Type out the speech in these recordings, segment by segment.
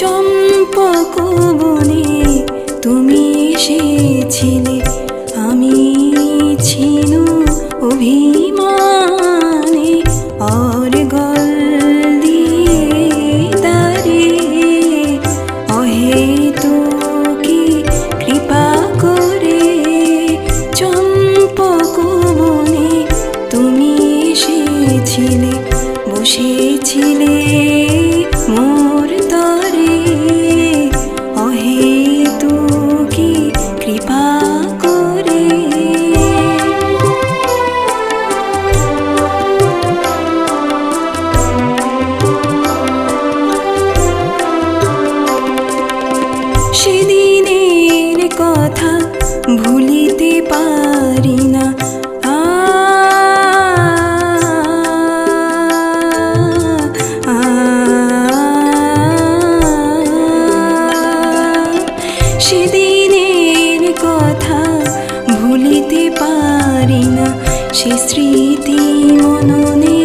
চম্পক বনে তুমি এসেছিলে। সে স্মৃতি মননে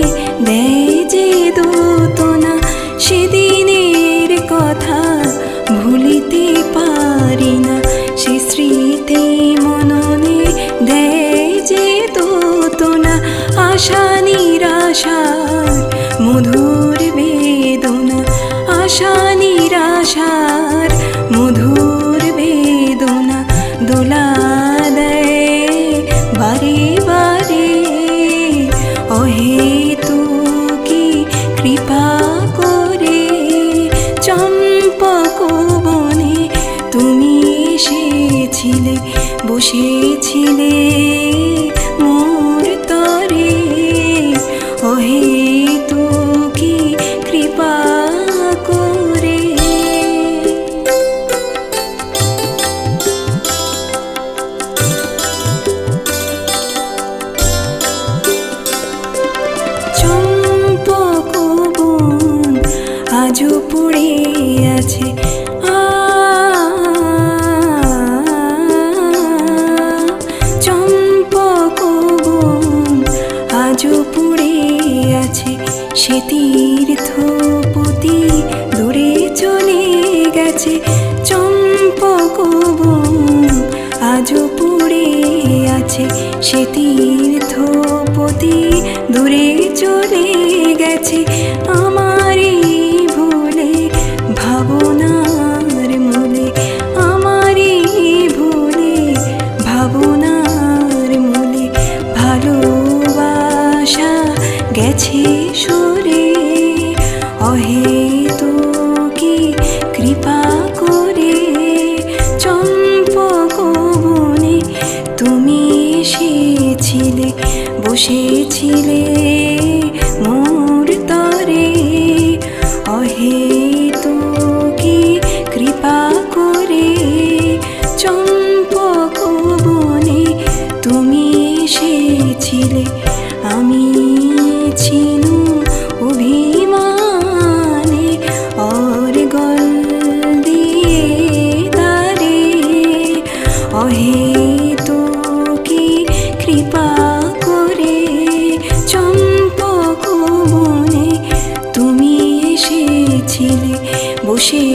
দেয় যে দোতনা সেদিনের কথা ভুলিতে পারি না। সে স্মৃতি মননে দেয় যে দোতনা আশা নিরাশার মধুর বেদনা, আশা নিরাশার মধুর বেদনা দোলা দেয় বারে আজও আছে। চম্পক আজও পড়ে আছে সে তীর্থপতি দূরে চলে গেছে চম্পক আজও পড়ে আছে সে তীর্থপতি দূরে চলে গেছে সরে। অহেতু কি কৃপা করে। চম্পক বনে তুমি এসেছিলে, বসেছিলে মোর তরে। অহেতু কি কৃপা করে। চম্পক তুমি এসেছিলে আমি চিনু অভিমানে, অর গল দিয়ে তারে। অহে তো কি কৃপা করে, চম্পক বনে তুমি এসেছিলে, বসে